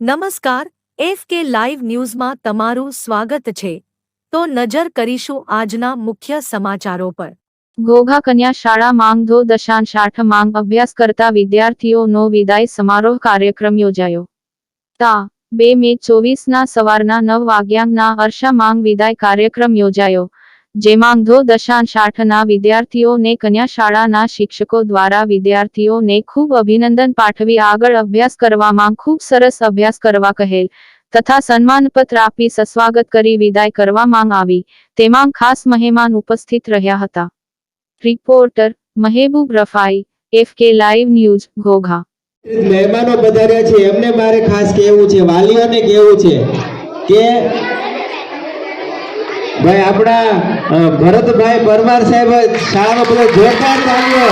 નમસ્કાર, F K live ન્યૂઝમાં તમારું સ્વાગત છે. તો નજર કરીશું આજના મુખ્ય સમાચારો પર. ઘોઘા કન્યા શાળા માંગ ધો દશાંશ આઠ માંગ અભ્યાસ કરતા વિદ્યાર્થીઓનો વિદાય સમારોહ કાર્યક્રમ યોજાયો. તા, બે મે ચોવીસના સવારના નવ વાગ્યાના અર્ષા માંગ વિદાય કાર્યક્રમ યોજાયો. જેમાં ધો દશાંશ આઠના વિદ્યાર્થીઓને કન્યા શાળાના શિક્ષકો દ્વારા વિદ્યાર્થીઓને ખૂબ અભિનંદન પાઠવી આગળ અભ્યાસ કરવામાં ખૂબ સરસ અભ્યાસ કરવા કહેલ, તથા સન્માનપત્ર આપી સસ્વાગત કરી વિદાય કરવામાં આવી, તેમાં ખાસ મહેમાન ઉપસ્થિત રહ્યા હતા. Reporter, Mehboob Rafai, F K live news, Ghogha. મહેમાનો પધાર્યા છે, એમને મારે ખાસ કહેવું છે, વાલીઓને કહેવું છે કે ભાઈ આપણા ભરતભાઈ પરમાર સાહેબ શાળાનો બધો જોરદાર તાળીઓ